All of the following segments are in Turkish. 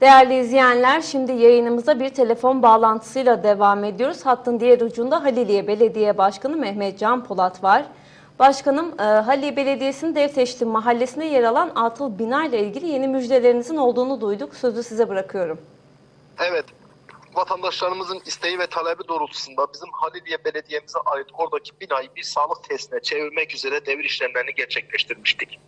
Değerli izleyenler, şimdi yayınımıza bir telefon bağlantısıyla devam ediyoruz. Hattın diğer ucunda Haliliye Belediye Başkanı Mehmet Can Polat var. Başkanım, e, Haliliye Belediyesi'nin Devteşti mahallesinde yer alan atıl bina ile ilgili yeni müjdelerinizin olduğunu duyduk. Sözü size bırakıyorum. Evet. Vatandaşlarımızın isteği ve talebi doğrultusunda bizim Haliliye Belediye'mize ait oradaki binayı bir sağlık tesisine çevirmek üzere devir işlemlerini gerçekleştirmiştik.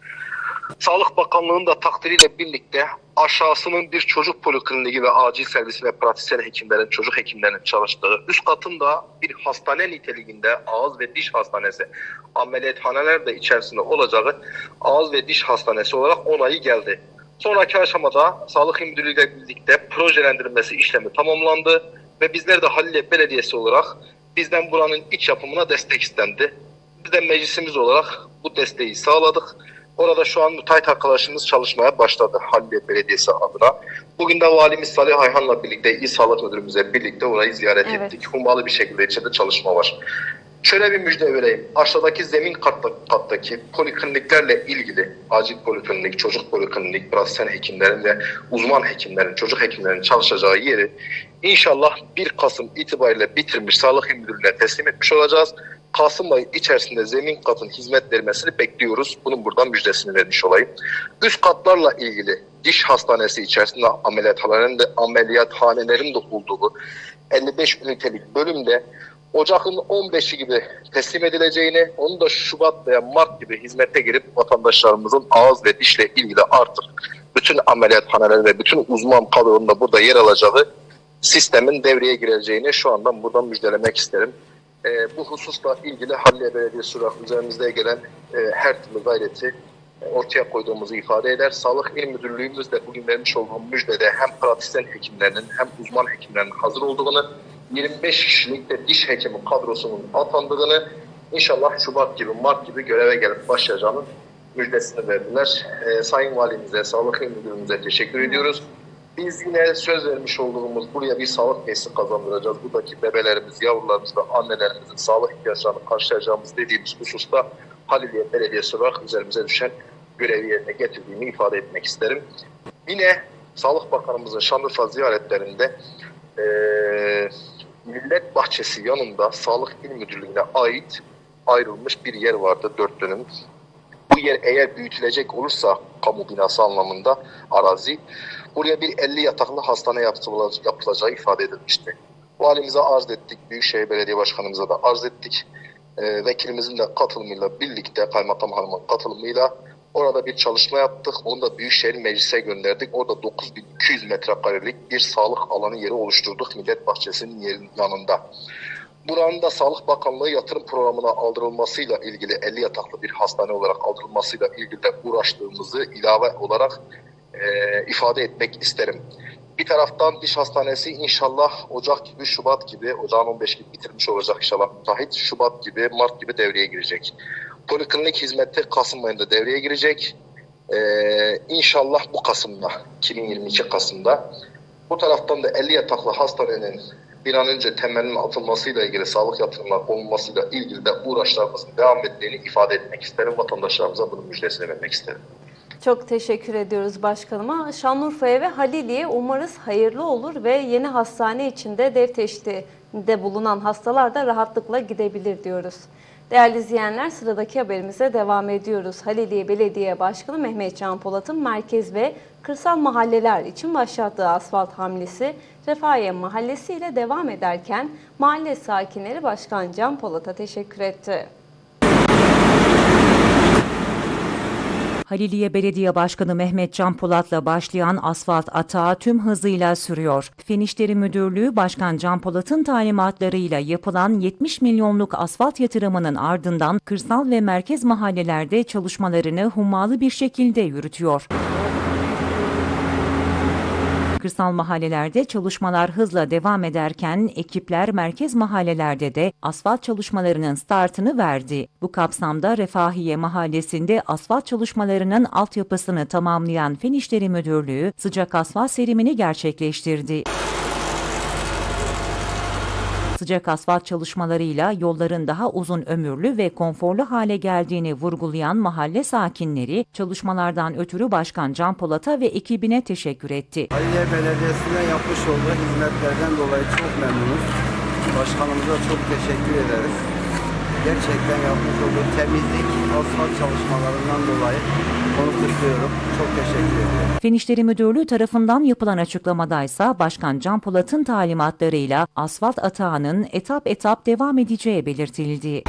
Sağlık Bakanlığı'nın da takdiriyle birlikte aşağısının bir çocuk polikliniği ve acil servisi ve pratisyen hekimlerin, çocuk hekimlerinin çalıştığı, üst katında bir hastane niteliğinde ağız ve diş hastanesi, ameliyathaneler de içerisinde olacağı ağız ve diş hastanesi olarak onayı geldi. Sonraki aşamada Sağlık İl Müdürlüğü ile birlikte projelendirilmesi işlemi tamamlandı ve bizler de Halilye Belediyesi olarak bizden buranın iç yapımına destek istendi. Biz de meclisimiz olarak bu desteği sağladık. Orada şu an müteahhit arkadaşımız çalışmaya başladı Halilye Belediyesi adına. Bugün de valimiz Salih Ayhan'la birlikte, İl Sağlık Müdürümüzle birlikte orayı ziyaret Evet. ettik. Hummalı bir şekilde içinde çalışma var. Şöyle bir müjde vereyim. Aşağıdaki zemin katta, kattaki polikliniklerle ilgili acil poliklinik, çocuk poliklinik, pratisyen hekimlerin ve uzman hekimlerin, çocuk hekimlerin çalışacağı yeri inşallah 1 Kasım itibariyle bitirmiş Sağlık Müdürlüğü'ne teslim etmiş olacağız. Kasım ayı içerisinde zemin katın hizmet vermesini bekliyoruz. Bunun buradan müjdesini vermiş olayım. Üst katlarla ilgili diş hastanesi içerisinde ameliyathanelerin de, ameliyathanelerin de olduğu 55 ünitelik bölümde Ocak'ın 15'i gibi teslim edileceğini, onu da Şubat veya Mart gibi hizmete girip vatandaşlarımızın ağız ve dişle ilgili artık bütün ameliyathaneler ve bütün uzman kadronun da burada yer alacağı sistemin devreye gireceğini şu andan buradan müjdelemek isterim. Ee, bu hususla ilgili Halliye Belediyesi olarak üzerimizde gelen e, her türlü gayreti e, ortaya koyduğumuzu ifade eder. Sağlık İl Müdürlüğümüz de bugün vermiş olduğum müjdede hem pratisyen hekimlerinin hem uzman hekimlerin hazır olduğunu, 25 kişilik de diş hekimi kadrosunun atandığını, inşallah Şubat gibi, Mart gibi göreve gelip başlayacağını müjdesini verdiler. Ee, Sayın Valimize, Sağlık İl Müdürümüze teşekkür ediyoruz. Biz yine söz vermiş olduğumuz buraya bir sağlık tesisi kazandıracağız. Buradaki bebelerimiz, yavrularımız ve annelerimizin sağlık ihtiyaçlarını karşılayacağımız dediğimiz hususta Haliliye Belediyesi olarak üzerimize düşen görevi yerine getirdiğimi ifade etmek isterim. Yine Sağlık Bakanımızın Şanlıurfa ziyaretlerinde eee, Millet Bahçesi yanında Sağlık İl Müdürlüğü'ne ait ayrılmış bir yer vardı dört dönüm. Bu yer eğer büyütülecek olursa kamu binası anlamında arazi buraya bir 50 yataklı hastane yapılacağı, ifade edilmişti. Valimize arz ettik, Büyükşehir Belediye Başkanımıza da arz ettik. Ee, vekilimizin de katılımıyla birlikte, kaymakam hanımın katılımıyla orada bir çalışma yaptık. Onu da Büyükşehir Meclis'e gönderdik. Orada 9200 metrekarelik bir sağlık alanı yeri oluşturduk Millet Bahçesi'nin yanında. Buranın da Sağlık Bakanlığı yatırım programına aldırılmasıyla ilgili 50 yataklı bir hastane olarak aldırılmasıyla ilgili de uğraştığımızı ilave olarak e, ifade etmek isterim. Bir taraftan diş hastanesi inşallah Ocak gibi, Şubat gibi, Ocağın 15 gibi bitirmiş olacak inşallah müteahhit. Şubat gibi, Mart gibi devreye girecek. Poliklinik hizmeti Kasım ayında devreye girecek. Ee, inşallah bu Kasım'da, 2022 Kasım'da. Bu taraftan da 50 yataklı hastanenin bir an önce temelinin atılmasıyla ilgili sağlık yatırımlar konulmasıyla ilgili de uğraşlarımızın devam ettiğini ifade etmek isterim. Vatandaşlarımıza bunun müjdesini vermek isterim. Çok teşekkür ediyoruz başkanıma. Şanlıurfa'ya ve Haliliye umarız hayırlı olur ve yeni hastane içinde Devteşti'de bulunan hastalar da rahatlıkla gidebilir diyoruz. Değerli izleyenler sıradaki haberimize devam ediyoruz. Haliliye Belediye Başkanı Mehmet Can Polat'ın merkez ve kırsal mahalleler için başlattığı asfalt hamlesi Refahiye Mahallesi ile devam ederken mahalle sakinleri Başkan Can Polat'a teşekkür etti. Haliliye Belediye Başkanı Mehmet Can Polat'la başlayan asfalt atağı tüm hızıyla sürüyor. Fen İşleri Müdürlüğü Başkan Can Polat'ın talimatlarıyla yapılan 70 milyonluk asfalt yatırımının ardından kırsal ve merkez mahallelerde çalışmalarını hummalı bir şekilde yürütüyor. Kırsal mahallelerde çalışmalar hızla devam ederken ekipler merkez mahallelerde de asfalt çalışmalarının startını verdi. Bu kapsamda Refahiye Mahallesi'nde asfalt çalışmalarının altyapısını tamamlayan Fen Müdürlüğü sıcak asfalt serimini gerçekleştirdi. Sıcak asfalt çalışmalarıyla yolların daha uzun ömürlü ve konforlu hale geldiğini vurgulayan mahalle sakinleri çalışmalardan ötürü Başkan Can Polat'a ve ekibine teşekkür etti. Haliliye Belediyesi'ne yapmış olduğu hizmetlerden dolayı çok memnunuz. Başkanımıza çok teşekkür ederiz. Gerçekten yapmış olduğu temizlik, asfalt çalışmalarından dolayı onu kutluyorum. Çok teşekkür ediyorum. Fen Müdürlüğü tarafından yapılan açıklamadaysa Başkan Can Polat'ın talimatlarıyla asfalt atağının etap etap devam edeceği belirtildi.